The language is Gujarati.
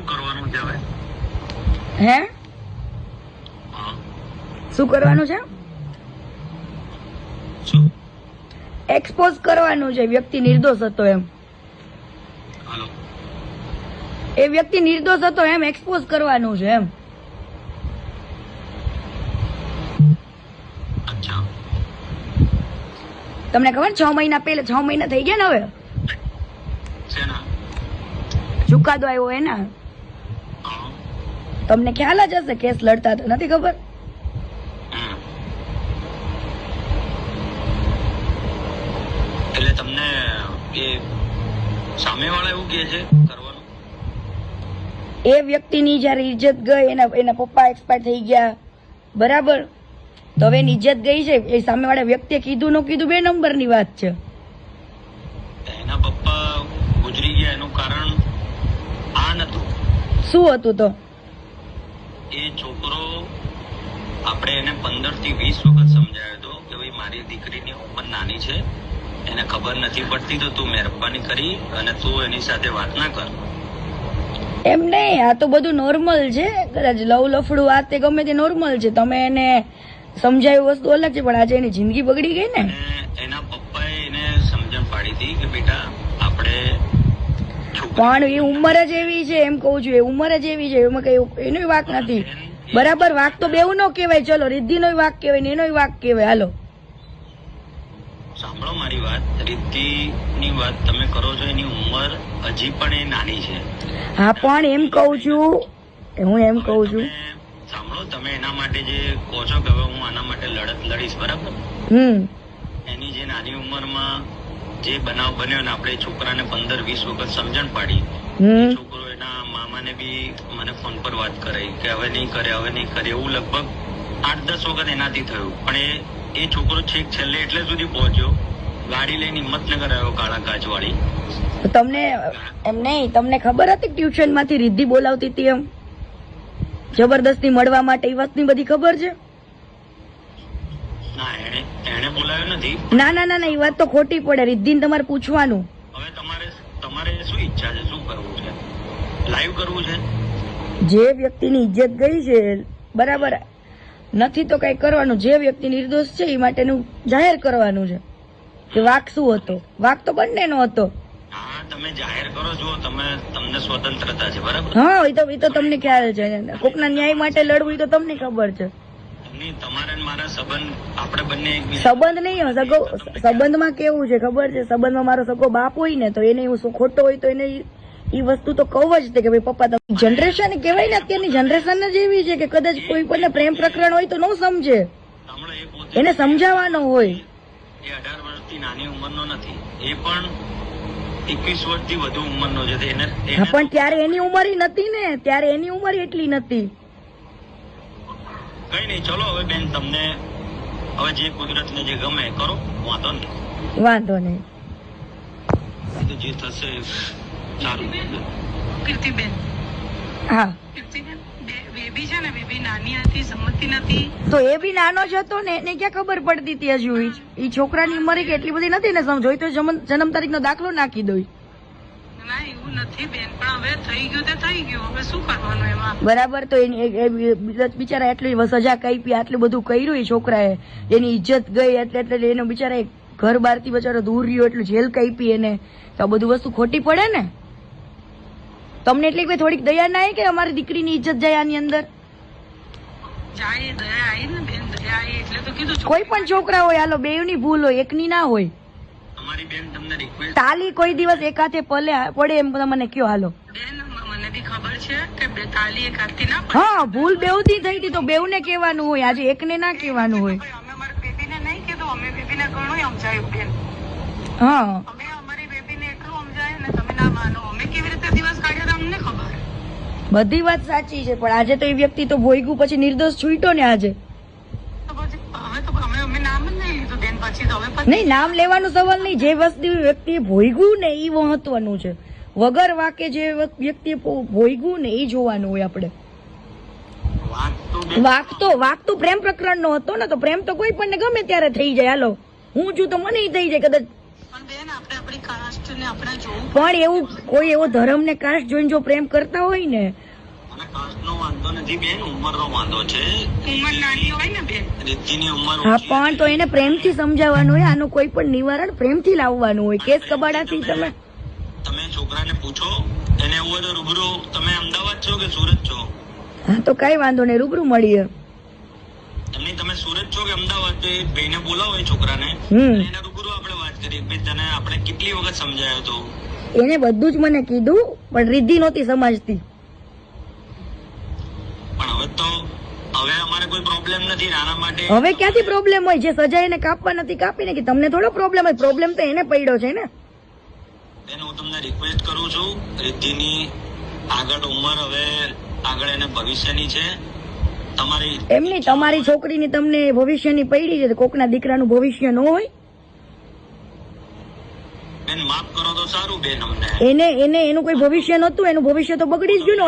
શું કરવાનું છે હવે હે. શું કરવાનું છે? શું? એક્સપોઝ કરવાનું છે વ્યક્તિ નિર્દોષ હતો એમ. હાલો. એ વ્યક્તિ નિર્દોષ હતો એમ એક્સપોઝ કરવાનું છે એમ. તમને ખબર છ મહિના પહેલા છ મહિના થઈ ગયા ને હવે? ચુકાદો આવ્યો એના? તમને ખ્યાલ જ હશે કેસ લડતા હતા નથી ખબર. એટલે તમને એ સામેવાળા એવું કહે છે કરવાનું? એ વ્યક્તિની જયારે ઇજ્જત ગઈ એના એના પપ્પા એક્સપાયર થઈ ગયા. બરાબર? તો હવે એની ઇજ્જત ગઈ છે એ સામેવાળા વ્યક્તિએ કીધું ન કીધું બે નંબરની વાત છે. એના પપ્પા ગુજરી ગયા એનું કારણ આ નતું. શું હતું તો? એ છોકરો આપણે એને પંદરથી વીસ વખત સમજાયો હતો કે ભાઈ મારી દીકરીની ઉંમર નાની છે. એને ખબર નથી પડતી તો તું મહેરબાની કરી અને તું એની સાથે વાત ના કર. એમ નહીં આ તો બધું નોર્મલ છે. કદાચ લવ લફડું વાત તે ગમે તે નોર્મલ છે. તમે એને સમજાયું વસ્તુ અલગ છે પણ આજે એની જિંદગી બગડી ગઈ ને. એના પપ્પાએ એને સમજણ પાડી હતી કે બેટા આપણે પણ એ ઉંમર જ એવી છે એમ કહું છું એ ઉંમર જ એવી છે એમાં કઈ એનો વાક નથી. બરાબર વાક તો બેઉ નો કહેવાય ચલો રિદ્ધિનો વાક કહેવાય ને એનો વાક કહેવાય હાલો. સાંભળો મારી વાત રીતિની વાત તમે કરો છો એની ઉંમર હજી પણ એ નાની છે. હા પણ એમ કહું છું હું એમ કહું છું. સાંભળો તમે એના માટે જે કહો છો કે હવે હું આના માટે લડત લડીશ બરાબર? હમ. એની જે નાની ઉંમરમાં જે બનાવ બન્યો ને આપણે છોકરાને પંદર વીસ વખત સમજણ પાડી. છોકરો એના મામાને બી મને ફોન પર વાત કરાઈ કે હવે નહીં કરે હવે નહીં કરે એવું લગભગ આઠ દસ વખત એનાથી થયું. પણ એ એ છોકરો છેક છેલ્લે એટલે સુધી પહોંચ્યો. ગાડી લઈને હિંમતનગર આવ્યો કાળા કાચ વાળી તમને એમ નહીં તમને ખબર હતી ટ્યુશનમાંથી રિદ્ધિ બોલાવતી હતી એમ? જબરદસ્તી મળવા માટે એ વાતની બધી ખબર છે? નથી? ના ના ના ના એ વાત તો ખોટી પડે. રિદ્ધિને તમારે પૂછવાનું. હવે તમારે તમારે શું ઈચ્છા છે? શું કરવું છે? લાઈવ કરવું છે? જે વ્યક્તિની ઇજ્જત ગઈ છે બરાબર નથી તો કઈ કરવાનું. જે વ્યક્તિ નિર્દોષ છે એ માટેનું જાહેર કરવાનું છે. કે વાક શું હતો? વાક તો બંનેનો હતો. હા તમે જાહેર કરો છો તમે તમને સ્વતંત્રતા છે બરાબર? હા એ તો એ તો તમને ખ્યાલ છે. કોકના ન્યાય માટે લડવું એ તો તમને ખબર છે. સંબંધ નહીં સગો સંબંધમાં કેવું છે ખબર છે? સંબંધમાં મારો સગો બાપ હોય ને તો એને હું શું ખોટો હોય તો એને એ વસ્તુ તો કહું જ તે કે ભાઈ પપ્પા તમે જનરેશન કહેવાય ને અત્યારની જનરેશન જ એવી છે કે કદાચ કોઈ પણ પ્રેમ પ્રકરણ હોય તો ન સમજે. એને સમજાવવાનો હોય. એ અઢાર વર્ષથી નાની ઉંમરનો નથી. એ પણ એકવીસ વર્ષથી વધુ ઉંમરનો છે. પણ ત્યારે એની ઉંમર નથી ને. ત્યારે એની ઉંમર એટલી નથી કઈ નહીં ચલો હવે બેન તમને હવે જે કુદરતને જે ગમે કરો વાંધો નહીં. વાંધો નહીં. જે થશે સારું. કીર્તિબેન હા. બે- બેબી છે ને બેબી નાની હતી સમજતી નથી. તો એ બી નાનો જ હતો ને એને ક્યાં ખબર પડતી હતી હજુ? એ છોકરાની ઉંમર એટલી બધી નથી ને સમજો. તો જન્મ તારીખ તારીખનો દાખલો નાખી દો ના નથી બેન પણ હવે થઈ ગયું તે થઈ ગયું. હવે શું કરવાનું એમાં? બરાબર તો એની બિ- બિચારા એટલી સજા કાપી આટલું બધું કર્યું એ છોકરાએ. એની ઇજ્જત ગઈ એટલે એટલે એનો બિચારા ઘર બહારથી બચારો દૂર રહ્યો એટલું જેલ કાપી એને. તો આ બધું વસ્તુ ખોટી પડે ને? તમને એટલી કોઈ થોડીક દયા ના કે અમારી દીકરીની ઇજ્જત જાય આની અંદર? ને કોઈ પણ છોકરા હોય હાલો બેવની ભૂલ હોય એકની ના હોય. અમારી બેન તમને રિક્વેસ્ટ તાલી કોઈ દિવસ એકાથે પલે પડે એમ મને કયો હાલો? બેન મને બી ખબર છે કે બે તાલી એક ના પડે. હા ભૂલ બેઉથી થઈ હતી તો બેવને કહેવાનું હોય આજે એકને ના કહેવાનું હોય. અમે અમારી બેબીને નહીં કીધું અમે બેબીને ઘણું સમજાયું બેન. હા. અમે અમારી બેબીને એટલું સમજાયું ને તમે ના માનો. અમે કેવી રીતે દિવસ કાઢ્યો તમને ખબર. બધી વાત સાચી છે પણ આજે તો એ વ્યક્તિ તો ભોયગું પછી નિર્દોષ છૂટ્યો ને આજે. નહીં નામ લેવાનો સવાલ નહીં. જે વસ્તુ વ્યક્તિએ ભોગવું ને એ મહત્વનું છે. વગર વાકે જે વ્યક્તિએ ભોગવું ને એ જોવાનું હોય આપણે. વાક તો વાક તો પ્રેમ પ્રકરણનો હતો ને તો પ્રેમ તો કોઈ પણ ગમે ત્યારે થઈ જાય. હાલો હું છું તો મને થઈ જાય કદાચ. પણ એવું કોઈ એવો ધર્મ ને કાસ્ટ જોઈને જો પ્રેમ કરતા હોય ને હા પણ તો એને પ્રેમથી સમજાવવાનું હોય આનું કોઈ પણ નિવારણ પ્રેમથી લાવવાનું હોય. કેસ કબાડાથી તમે તમે છોકરાને પૂછો એને એવું હોય તો રૂબરૂ તમે અમદાવાદ છો કે સુરત છો? હા તો કઈ વાંધો નહીં રૂબરૂ મળીએ. તમને તમે સુરત છો કે અમદાવાદ? તો એ ભાઈને બોલાવો એ છોકરાને. એને રૂબરૂ આપણે વાત કરીએ ભાઈ તને આપણે કેટલી વખત સમજાયો તો? એને બધું જ મને કીધું પણ રિદ્ધિ નહોતી સમજતી. તો હવે અમારે કોઈ પ્રોબ્લેમ નથી નાના માટે હવે ક્યાંથી પ્રોબ્લેમ હોય? જે સજા એને કાપવા નથી કાપી કે તમને થોડો પ્રોબ્લેમ હોય? પ્રોબ્લેમ તો એને પડ્યો છે ને. બેન હું તમને રિક્વેસ્ટ કરું છું રિદ્ધિની આગળ ઉંમર હવે આગળ એને ભવિષ્યની છે. તમારી એમની તમારી છોકરીની તમને ભવિષ્યની પડી છે કોકના દીકરાનું ભવિષ્ય ન હોય. બેન માફ કરો તો સારું બેન અમને. એને એને એનું કોઈ ભવિષ્ય નહોતું એનું ભવિષ્ય તો બગડી જ ગયું ને